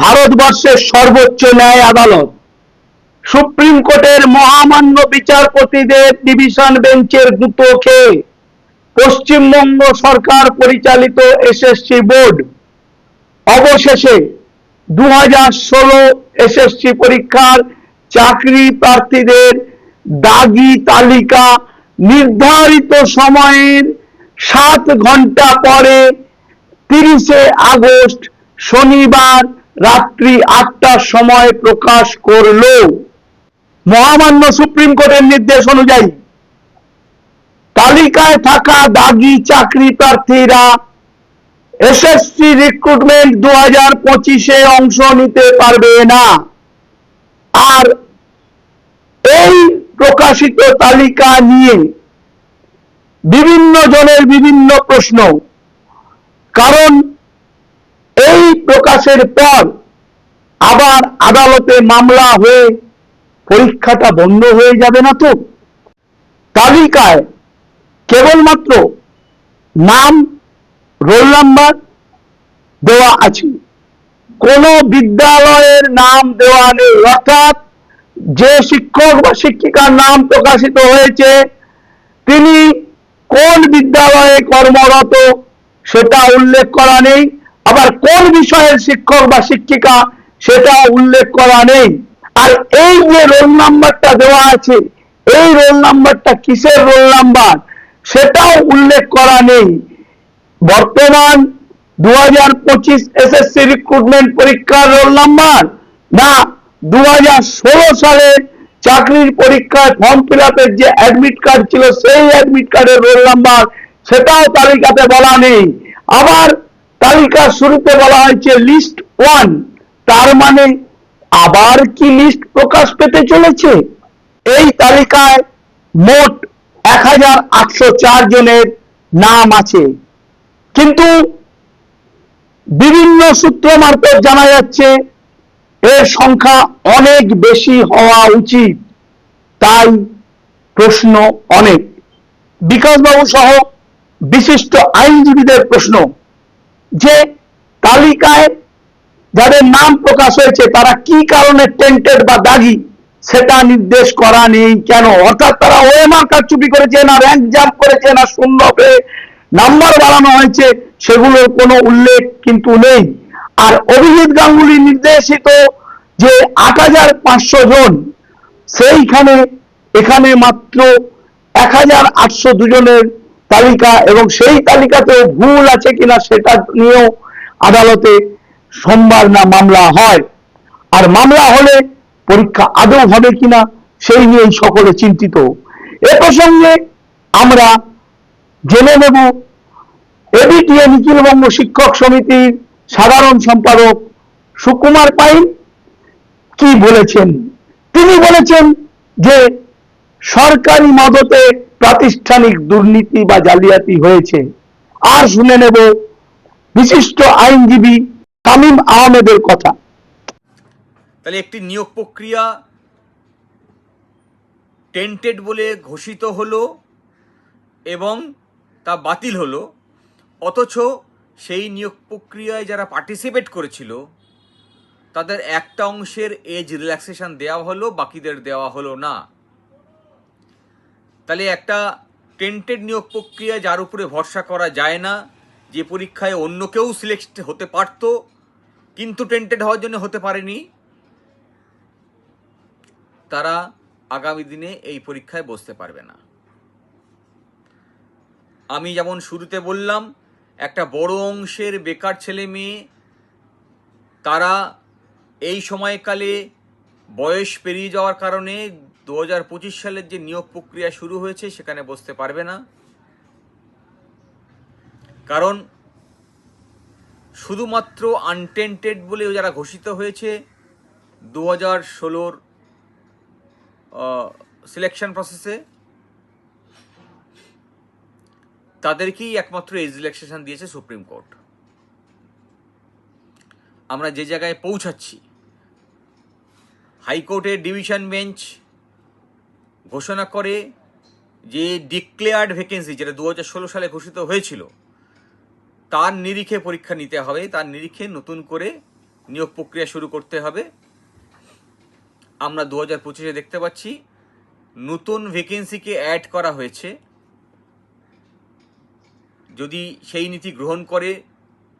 ভারতবর্ষের সর্বোচ্চ ন্যায় আদালত। সুপ্রিম কোর্টের মহামান্য বিচারপতিদের ডিভিশন বেঞ্চের গুঁতো খেয়ে পশ্চিমবঙ্গ সরকার পরিচালিত এসএসসি বোর্ড। অবশেষে দু হাজার ষোলো এসএসসি পরীক্ষার চাকরি প্রার্থীদের দাগি তালিকা নির্ধারিত সময়ের সাত ঘণ্টা পরে তিরিশে আগস্ট শনিবার রাত্রি আটটার সময় প্রকাশ করল। মহামান্য সুপ্রিম কোর্টের নির্দেশ অনুযায়ী তালিকায় থাকা দাগি চাকরি প্রার্থীরা এসএসসি রিক্রুটমেন্ট দু হাজার পঁচিশে অংশ নিতে পারবে না। আর এই প্রকাশিত তালিকা নিয়ে বিভিন্ন জনের বিভিন্ন প্রশ্ন। কারণ প্রকাশের পর আবার আদালতে মামলা হয়ে পরীক্ষাটা বন্ধ হয়ে যাবে না তো? তালিকায় কেবলমাত্র নাম, রোল নাম্বার দেওয়া আছে। কোন বিদ্যালয়ের নাম দেওয়া নেই, অর্থাৎ যে শিক্ষক বা শিক্ষিকার নাম প্রকাশিত হয়েছে, তিনি কোন বিদ্যালয়ে কর্মরত সেটা উল্লেখ করা নেই। আবার কোন বিষয়ের শিক্ষক বা শিক্ষিকা সেটা উল্লেখ করা নেই। আর এই যে রোল নাম্বারটা দেওয়া আছে, এই রোল নাম্বারটা কিসের রোল নাম্বার সেটাও উল্লেখ করা নেই। বর্তমান দু হাজার পঁচিশ এসএসসি রিক্রুটমেন্ট পরীক্ষার রোল নাম্বার না দু হাজার ষোলো সালে চাকরির পরীক্ষায় ফর্ম ফিল আপের যে অ্যাডমিট কার্ড ছিল, সেই অ্যাডমিট কার্ডের রোল নাম্বার সেটাও তালিকাতে বলা নেই। আবার তালিকার শুরুতে বলা হয়েছে লিস্ট ওয়ান তার মানে আবার কি লিস্ট প্রকাশ পেতে চলেছে? এই তালিকায় মোট এক হাজার আটশো চার জনের নাম আছে। কিন্তু বিভিন্ন সূত্র মারফত জানা যাচ্ছে, এর সংখ্যা অনেক বেশি হওয়া উচিত। তাই প্রশ্ন অনেক। বিকাশবাবু সহ বিশিষ্ট আইনজীবীদের প্রশ্ন। যে তালিকায় যাদের নাম প্রকাশ হয়েছে, তারা কি কারণে টেন্টেড বা দাগি সেটা নির্দেশ করা নেই কেন? অর্থাৎ তারা ওএমআর কারচুপি করেছে না র্যাঙ্ক জাম্প করেছে না, শূন্য পেয়ে নাম্বার বাড়ানো হয়েছে, সেগুলোর কোনো উল্লেখ কিন্তু নেই। আর অভিজিৎ গাঙ্গুলি নির্দেশিত যে আট হাজার পাঁচশো জন, সেইখানে, এখানে মাত্র এক হাজার আটশো দুজনের তালিকা এবং সেই তালিকাতেও ভুল আছে কিনা সেটা নিয়েও আদালতে সোমবার না মামলা হয়। আর মামলা হলে পরীক্ষা আদৌ হবে কিনা সেই নিয়েই সকলে চিন্তিত। এ প্রসঙ্গে আমরা জেনে নেব, এবিটিএ নিখিলবঙ্গ শিক্ষক সমিতির সাধারণ সম্পাদক সুকুমার পাইন কি বলেছেন? তিনি বলেছেন যে সরকারি মদতে প্রাতিষ্ঠানিক দুর্নীতি বা জালিয়াতি হয়েছে। আর শুনে নেব বিশিষ্ট আইনজীবী তামিম আহমেদের কথা। তাহলে একটি নিয়োগ প্রক্রিয়া টেন্টেড বলে ঘোষিত হলো এবং তা বাতিল হলো। অথচ সেই নিয়োগ প্রক্রিয়ায় যারা পার্টিসিপেট করেছিল, তাদের একটা অংশের এজ রিল্যাক্সেশন দেওয়া হলো, বাকিদের দেওয়া হলো না। তাহলে একটা টেন্টেড নিয়োগ প্রক্রিয়া যার উপরে ভরসা করা যায় না, যে পরীক্ষায় অন্য কেউ সিলেক্ট হতে পারত, কিন্তু টেন্টেড হওয়ার জন্য হতে পারেনি, তারা আগামী দিনে এই পরীক্ষায় বসতে পারবে না। আমি যেমন শুরুতে বললাম, একটা বড় অংশের বেকার ছেলে মেয়ে, তারা এই সময়কালে বয়স পেরিয়ে যাওয়ার কারণে দু হাজার পঁচিশ সালের যে নিয়োগ প্রক্রিয়া শুরু হয়েছে, সেখানে বসতে পারবে না। কারণ শুধুমাত্র আনটেন্টেড বলে যারা ঘোষিত হয়েছে, দু হাজার ষোলোর সিলেকশন প্রসেসে তাদেরকেই একমাত্র এজ রিল্যাক্সেশন দিয়েছে সুপ্রিম কোর্ট আমরা যে জায়গায় পৌঁছাচ্ছি হাইকোর্টের ডিভিশন বেঞ্চ ঘোষণা করে যে ডিক্লেয়ার্ড ভ্যাকেন্সি যেটা দু হাজার ষোলো সালে ঘোষিত হয়েছিল, তার নিরিখে পরীক্ষা নিতে হবে, তার নিরিখে নতুন করে নিয়োগ প্রক্রিয়া শুরু করতে হবে। আমরা দু হাজার পঁচিশে দেখতে পাচ্ছি, নতুন ভ্যাকেন্সিকে অ্যাড করা হয়েছে। যদি সেই নীতি গ্রহণ করে,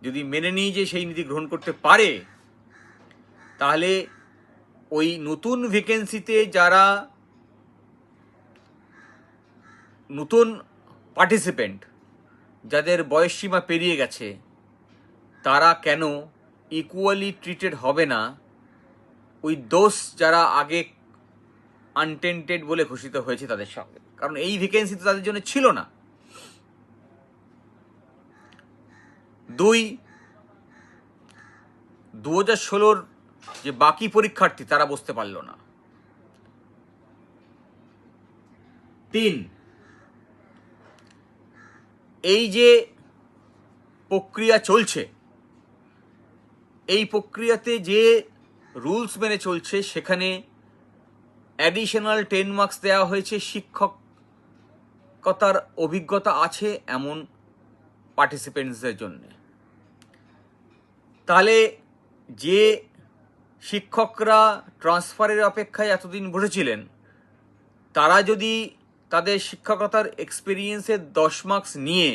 যদি মেনে নিয়ে যে সেই নীতি গ্রহণ করতে পারে, তাহলে ওই নতুন ভ্যাকেন্সিতে যারা নতুন পার্টিসিপেন্ট যাদের বয়সসীমা পেরিয়ে গেছে, তারা কেন ইকুয়ালি ট্রিটেড হবে না? ওই দোষ যারা আগে আনটেন্টেড বলে ঘোষিত হয়েছে তাদের সঙ্গে। কারণ এই ভ্যাকেন্সি তো তাদের জন্য ছিল না। দুই দু হাজার ষোলোর যে বাকি পরীক্ষার্থী, তারা বসতে পারল না। তিন এই যে প্রক্রিয়া চলছে, এই প্রক্রিয়াতে যে রুলস মেনে চলছে, সেখানে অ্যাডিশনাল টেন মার্কস দেওয়া হয়েছে, শিক্ষকতার অভিজ্ঞতা আছে এমন পার্টিসিপেন্টসদের জন্য। তাহলে যে শিক্ষকরা ট্রান্সফারের অপেক্ষায় এতদিন বসেছিলেন, তারা যদি তাদের শিক্ষকতার এক্সপিরিয়েন্সের দশ মার্কস নিয়ে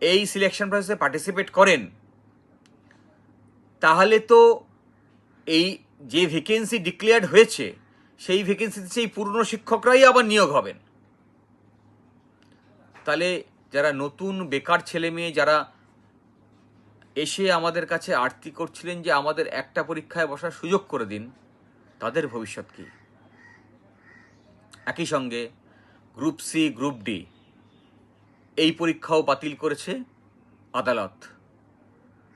এই সিলেকশন প্রসেসে পার্টিসিপেট করেন। তাহলে তো এই যে ভ্যাকেন্সি ডিক্লেয়ার্ড হয়েছে, সেই ভ্যাকেন্সিতে সেই পুরনো শিক্ষকরাই আবার নিয়োগ হবেন। তাহলে যারা নতুন বেকার ছেলে মেয়ে যারা এসে আমাদের কাছে আরতি করছিলেন যে আমাদের একটা পরীক্ষায় বসার সুযোগ করে দিন, তাদের ভবিষ্যৎ কী? একই সঙ্গে গ্রুপ সি গ্রুপ ডি এই পরীক্ষাও বাতিল করেছে আদালত।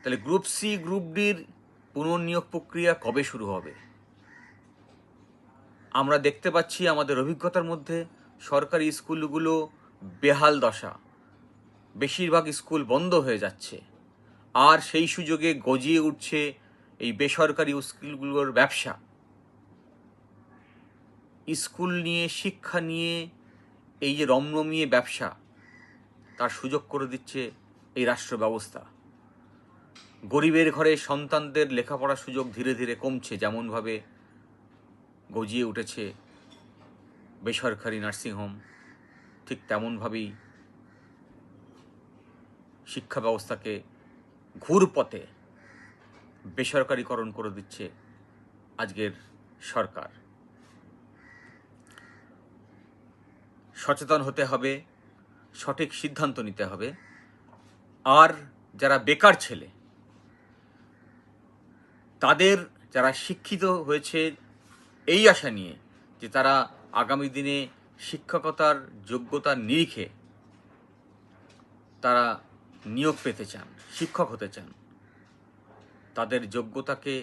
তাহলে গ্রুপ সি গ্রুপ ডির পুনর্নিয়োগ প্রক্রিয়া কবে শুরু হবে? আমরা দেখতে পাচ্ছি আমাদের অভিজ্ঞতার মধ্যে সরকারি স্কুলগুলো বেহাল দশা। বেশিরভাগ স্কুল বন্ধ হয়ে যাচ্ছে। আর সেই সুযোগে গজিয়ে উঠছে এই বেসরকারি স্কুলগুলোর ব্যবসা। স্কুল নিয়ে, শিক্ষা নিয়ে এই যে রমরমিয়ে ব্যবসা, তার সুযোগ করে দিচ্ছে এই রাষ্ট্র ব্যবস্থা। গরিবের ঘরে সন্তানদের লেখাপড়ার সুযোগ ধীরে ধীরে কমছে, যেমনভাবে গজিয়ে উঠেছে বেসরকারি নার্সিংহোম ঠিক তেমনভাবেই শিক্ষা ব্যবস্থাকে ঘুরপথে বেসরকারিকরণ করে দিচ্ছে আজকের সরকার। সচেতন হতে হবে, সঠিক সিদ্ধান্ত নিতে হবে। আর যারা বেকার ছেলে, তাদের যারা শিক্ষিত হয়েছে এই আশা নিয়ে যে তারা আগামী দিনে শিক্ষকতার যোগ্যতার নিরিখে তারা নিয়োগ পেতে চান, শিক্ষক হতে চান, তাদের যোগ্যতাকে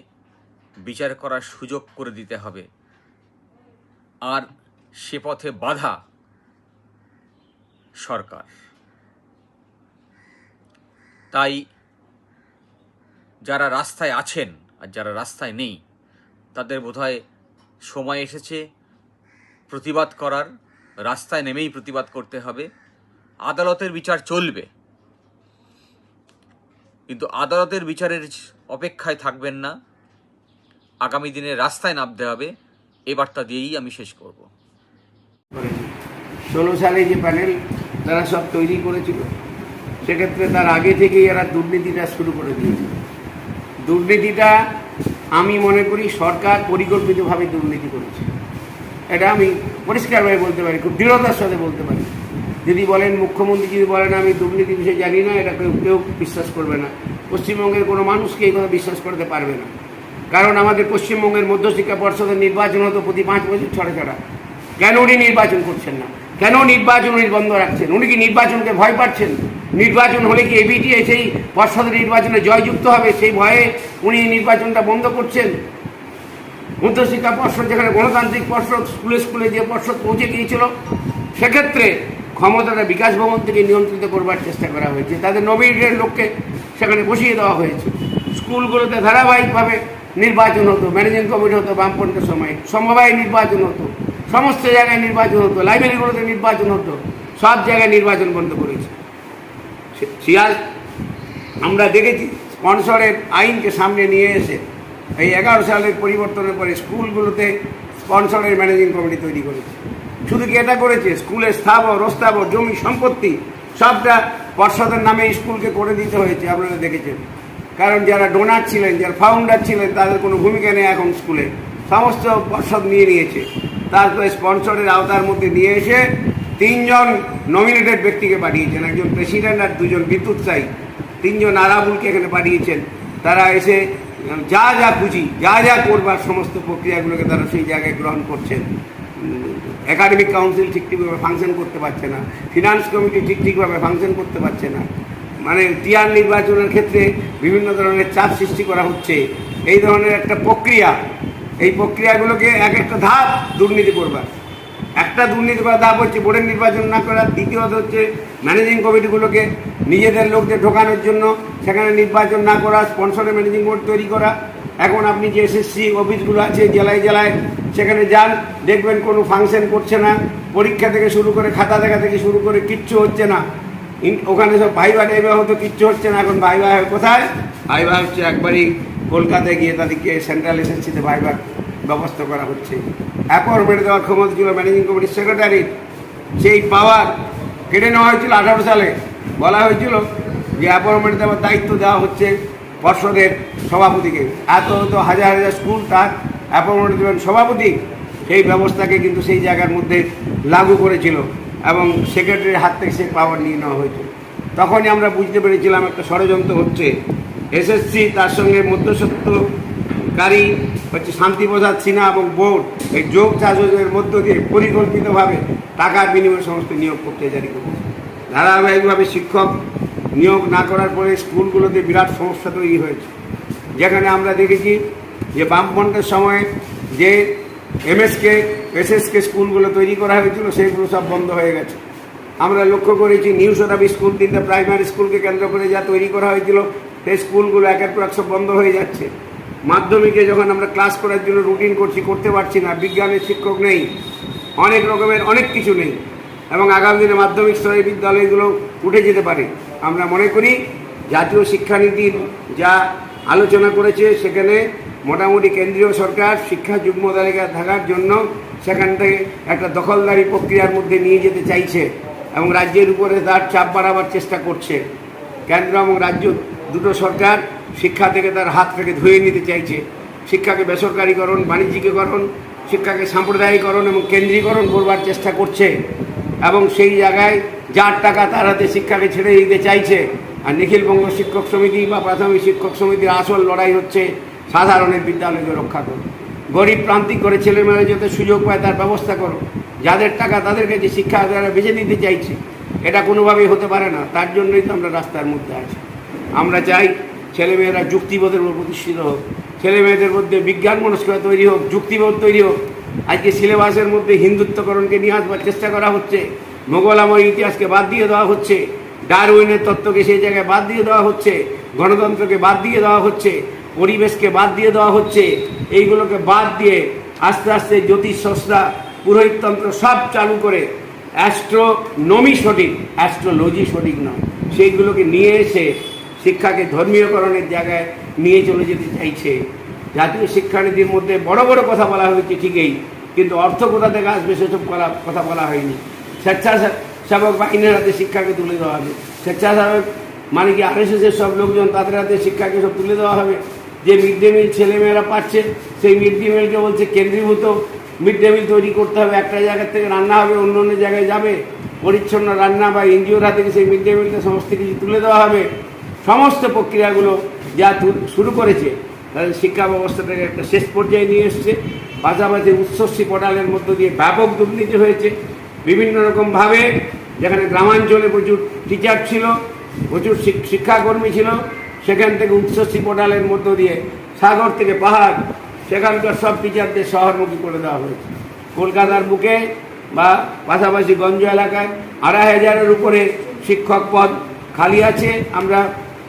বিচার করার সুযোগ করে দিতে হবে। আর সে পথে বাধা সরকার। তাই যারা রাস্তায় আছেন আর যারা রাস্তায় নেই, তাদের বোধহয় সময় এসেছে প্রতিবাদ করার। রাস্তায় নেমেই প্রতিবাদ করতে হবে। আদালতের বিচার চলবে। কিন্তু আদালতের বিচারের অপেক্ষায় থাকবেন না। আগামী দিনে রাস্তায় নামতে হবে। এ বার্তা দিয়েই আমি শেষ করব। ষোলো সালে যে প্যানেল তারা সব তৈরি করেছিল। সেক্ষেত্রে তার আগে থেকেই এরা দুর্নীতিটা শুরু করে দিয়েছে দুর্নীতিটা আমি মনে করি সরকার পরিকল্পিতভাবে দুর্নীতি করেছে। এটা আমি পরিষ্কারভাবে বলতে পারি, খুব দৃঢ়তার সাথে বলতে পারি। যদি বলেন, মুখ্যমন্ত্রী যদি বলেন, আমি দুর্নীতি বিষয়ে জানি না, এটা কেউ কেউ বিশ্বাস করবে না। পশ্চিমবঙ্গের কোনো মানুষকে এই কথা বিশ্বাস করতে পারবে না? কারণ আমাদের পশ্চিমবঙ্গের মধ্যশিক্ষা পর্ষদের নির্বাচন হতো প্রতি পাঁচ বছর ছড়া ছড়া কেন উনি নির্বাচন করছেন না? কেন নির্বাচন উনি বন্ধ রাখছেন? উনি কি নির্বাচনকে ভয় পাচ্ছেন? নির্বাচন হলে কি এবিটি সেই পর্ষদের নির্বাচনে জয়যুক্ত হবে? সেই ভয়ে উনি নির্বাচনটা বন্ধ করছেন? মধ্যশিক্ষা পর্ষদ, যেখানে গণতান্ত্রিক পর্ষদ, স্কুলে স্কুলে যে পর্ষদ পৌঁছে গিয়েছিল, সেক্ষেত্রে ক্ষমতাটা বিকাশ ভবন থেকে নিয়ন্ত্রিত করবার চেষ্টা করা হয়েছে। তাদের নবীনের লোককে সেখানে বসিয়ে দেওয়া হয়েছে। স্কুলগুলোতে ধারাবাহিকভাবে নির্বাচন হতো, ম্যানেজিং কমিটি হতো বামপন্থের সময় সমবায় নির্বাচন হতো। সমস্ত জায়গায় নির্বাচন হতো, লাইব্রেরিগুলোতে নির্বাচন হতো, সব জায়গায় নির্বাচন বন্ধ করেছে। শিয়াল, আমরা দেখেছি, স্পন্সরের আইনকে সামনে নিয়ে এসে এই এগারো সালের পরিবর্তনের পরে স্কুলগুলোতে স্পন্সরের ম্যানেজিং কমিটি তৈরি করেছে। শুধু কি এটা করেছে? স্কুলের স্থাবর অস্থাবর জমি সম্পত্তি, সবটা পর্ষদের নামে স্কুলকে করে দিতে হয়েছে, আপনারা দেখেছেন। কারণ যারা ডোনার ছিলেন, যারা ফাউন্ডার ছিলেন, তাদের কোনো ভূমিকা নেই এখন স্কুলে। সমস্ত পর্ষদ নিয়ে নিয়েছে। তারপরে স্পন্সরের আওতার মধ্যে নিয়ে এসে তিনজন নমিনেটেড ব্যক্তিকে পাঠিয়েছেন, একজন প্রেসিডেন্ট আর দুজন বিদ্যুৎ চাই। তিনজন আরাবুলকে এখানে পাঠিয়েছেন। তারা এসে, যা যা খুঁজি যা যা করবার সমস্ত প্রক্রিয়াগুলোকে তারা সেই জায়গায় গ্রহণ করছেন। একাডেমিক কাউন্সিল ঠিক ঠিকভাবে ফাংশন করতে পারছে না। ফিনান্স কমিটি ঠিক ঠিকভাবে ফাংশন করতে পারছে না। মানে টিআর নির্বাচনের ক্ষেত্রে বিভিন্ন ধরনের চাপ সৃষ্টি করা হচ্ছে। এই ধরনের একটা প্রক্রিয়া এই প্রক্রিয়াগুলোকে এক একটা ধাপ দুর্নীতি করবার। একটা দুর্নীতি করার ধাপ হচ্ছে বোর্ডের নির্বাচন না করা দ্বিতীয়ত হচ্ছে ম্যানেজিং কমিটিগুলোকে নিজেদের লোকদের ঢোকানোর জন্য, সেখানে নির্বাচন না করা স্পন্সরের ম্যানেজিং বোর্ড তৈরি করা। এখন আপনি যে এসএসসি অফিসগুলো আছে, জেলায় জেলায় সেখানে যান, দেখবেন কোনো ফাংশন করছে না, পরীক্ষা থেকে শুরু করে খাতা দেখা থেকে শুরু করে কিচ্ছু হচ্ছে না। ওখানে সব ভাইবা টাইবা হতো কিচ্ছু হচ্ছে না, এখন ভাইবা কোথায়? ভাইবা হচ্ছে একবারই কলকাতায় গিয়ে তাদেরকে সেন্ট্রাল এসএসসিতে ভাইবার ব্যবস্থা করা হচ্ছে। অ্যাপয়েন্টমেন্ট দেওয়ার ক্ষমতা ছিল ম্যানেজিং কমিটির সেক্রেটারি সেই পাওয়ার কেড়ে নেওয়া হয়েছিল আঠারো সালে। বলা হয়েছিল যে অ্যাপয়েন্টমেন্ট দেওয়ার দায়িত্ব দেওয়া হচ্ছে পর্ষদের সভাপতিকে। এত তো হাজার হাজার স্কুল তার অ্যাপয়েন্টমেন্ট দেবেন সভাপতি। সেই ব্যবস্থাকে কিন্তু সেই জায়গার মধ্যে লাগু করেছিল এবং সেক্রেটারির হাত থেকে সেই পাওয়ার নিয়ে নেওয়া হয়েছে। তখনই আমরা বুঝতে পেরেছিলাম একটা ষড়যন্ত্র হচ্ছে এসএসসি, তার সঙ্গে মধ্যসত্ত্বকারী হচ্ছে শান্তিপ্রসাদ সিনহা এবং বোর্ড, এই যোগ চাষের মধ্য দিয়ে পরিকল্পিতভাবে টাকার বিনিময়ে সমস্ত নিয়োগ প্রক্রিয়া জারি করেছে ধারাবাহিকভাবে শিক্ষক নিয়োগ না করার পরে স্কুলগুলোতে বিরাট সমস্যা তৈরি হয়েছে। যেখানে আমরা দেখেছি যে বামফ্রন্টের সময় যে এমএসকে এসএসকে স্কুলগুলো তৈরি করা হয়েছিল, সেগুলো সব বন্ধ হয়ে গেছে। আমরা লক্ষ্য করেছি নিউ সোনাবি স্কুল, তিনটা প্রাইমারি স্কুলকে কেন্দ্র করে যা তৈরি করা হয়েছিল সেই স্কুলগুলো একের পর এক সব বন্ধ হয়ে যাচ্ছে। মাধ্যমিকে যখন আমরা ক্লাস করার জন্য রুটিন করছি, করতে পারছি না বিজ্ঞানের শিক্ষক নেই, অনেক রকমের, অনেক কিছু নেই, এবং আগামী দিনে মাধ্যমিক স্তরের বিদ্যালয়গুলো উঠে যেতে পারে। আমরা মনে করি, জাতীয় শিক্ষানীতির যা আলোচনা করেছে, সেখানে মোটামুটি কেন্দ্রীয় সরকার শিক্ষা যুগ্ম তালিকা থাকার জন্য সেখান থেকে একটা দখলদারি প্রক্রিয়ার মধ্যে নিয়ে যেতে চাইছে, এবং রাজ্যের উপরে তার চাপ বাড়াবার চেষ্টা করছে। কেন্দ্র এবং রাজ্য দুটো সরকার শিক্ষা থেকে তার হাত থেকে ধুয়ে নিতে চাইছে। শিক্ষাকে বেসরকারীকরণ, বাণিজ্যিকীকরণ, শিক্ষাকে সাম্প্রদায়িকরণ এবং কেন্দ্রীকরণ করবার চেষ্টা করছে এবং সেই জায়গায় যার টাকা তার হাতে শিক্ষাকে ছেড়ে দিতে চাইছে। আর নিখিলবঙ্গ শিক্ষক সমিতি বা প্রাথমিক শিক্ষক সমিতির আসল লড়াই হচ্ছে সাধারণের বিদ্যালয়কে রক্ষা করো। গরিব প্রান্তিক করে ছেলেমেয়েরা যাতে সুযোগ পায় তার ব্যবস্থা করো। যাদের টাকা তাদের কাছে শিক্ষা তারা বেছে নিতে চাইছে, এটা কোনোভাবেই হতে পারে না। তার জন্যই তো আমরা রাস্তার মধ্যে আছি। আমরা চাই ছেলেমেয়েরা যুক্তিবোধের উপর প্রতিষ্ঠিত হোক। ছেলেমেয়েদের মধ্যে বিজ্ঞান মনস্কতা তৈরি হোক, যুক্তিবোধ তৈরি হোক। আজকে সিলেবাসের মধ্যে হিন্দুত্বকরণকে নিয়ে আসবার চেষ্টা করা হচ্ছে। মোগল আমল ইতিহাসকে বাদ দিয়ে দেওয়া হচ্ছে। ডারউইনের তত্ত্বকে সেই জায়গায় বাদ দিয়ে দেওয়া হচ্ছে। গণতন্ত্রকে বাদ দিয়ে দেওয়া হচ্ছে। পরিবেশকে বাদ দিয়ে দেওয়া হচ্ছে। এইগুলোকে বাদ দিয়ে আস্তে আস্তে জ্যোতিষশাস্ত্রা পুরোহিততন্ত্র সব চালু করে অ্যাস্ট্রোনমি সঠিক, অ্যাস্ট্রোলজি সঠিক নয়। সেইগুলোকে নিয়ে এসে শিক্ষাকে ধর্মীয়করণের জায়গায় নিয়ে চলে যেতে চাইছে। জাতীয় শিক্ষানীতির মধ্যে বড় বড় কথা বলা হয়েছে ঠিকই, কিন্তু অর্থ কোথা থেকে আসবে সেসব করা কথা বলা হয়নি। স্বেচ্ছাসেবক বাহিনীর হাতে শিক্ষাকে তুলে দেওয়া হবে। স্বেচ্ছাসেবক মানে কি আরএসএসের সব লোকজন তাদের হাতে শিক্ষাকে সব তুলে দেওয়া হবে? যে মিড ডে মিল ছেলেমেয়েরা পাচ্ছে, সেই মিড ডে মিলকে বলছে কেন্দ্রীভূত মিড ডে মিল তৈরি করতে হবে। একটা জায়গা থেকে রান্না হবে, অন্য অন্য জায়গায় যাবে। পরিচ্ছন্ন রান্না বা এনজিওর হাতে সেই মিড ডে মিলটা সমস্ত কিছু তুলে দেওয়া হবে? সমস্ত প্রক্রিয়াগুলো যা শুরু করেছে তাদের শিক্ষা ব্যবস্থাটাকে একটা শেষ পর্যায়ে নিয়ে এসছে। পাশাপাশি উচ্চশ্রী পোর্টালের মধ্য দিয়ে ব্যাপক দুর্নীতি হয়েছে। বিভিন্ন রকমভাবে যেখানে গ্রামাঞ্চলে প্রচুর টিচার ছিল, প্রচুর শিক্ষাকর্মী ছিল, সেখান থেকে উচ্চশ্রী পোর্টালের মধ্য দিয়ে সাগর থেকে পাহাড়, সেখানকার সব টিচারদের শহরমুখী করে দেওয়া হয়েছে। কলকাতার বুকে বা পাশাপাশি গঞ্জ এলাকায় আড়াই হাজারের উপরে শিক্ষক পদ খালি আছে। আমরা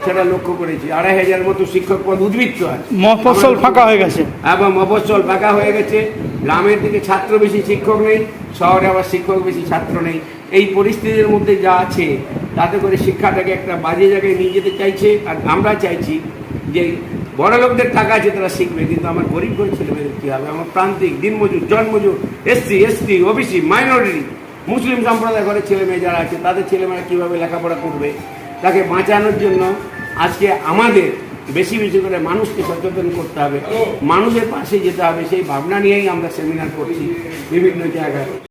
সেটা লক্ষ্য করেছি। আড়াই হাজার মতো শিক্ষক পদ উদ্বৃত্ত আছে মফস্বল ফাঁকা হয়ে গেছে। এবং মফস্বল ফাঁকা হয়ে গেছে। গ্রামের দিকে ছাত্র বেশি শিক্ষক নেই শহরে আবার শিক্ষক বেশি ছাত্র নেই। এই পরিস্থিতির মধ্যে যা আছে তাতে করে শিক্ষাটাকে একটা বাজে জায়গায় নিয়ে যেতে চাইছে। আর আমরা চাইছি যে বড় লোকদের টাকা আছে তারা শিখবে কিন্তু আমার গরিব গরিব ছেলেমেয়েদের কী হবে? আমার প্রান্তিক দিনমজুর জন্মজুর এসসি এসটি ওবিসি মাইনরিটি মুসলিম সম্প্রদায় ঘরের ছেলে মেয়ে যারা আছে তাদের ছেলেমেয়েরা কীভাবে লেখাপড়া করবে? তাকে বাঁচানোর জন্য আজকে আমাদের বেশি বেশি করে মানুষকে সচেতন করতে হবে। মানুষের পাশে যেতে হবে, সেই ভাবনা নিয়েই আমরা সেমিনার করছি বিভিন্ন জায়গায়।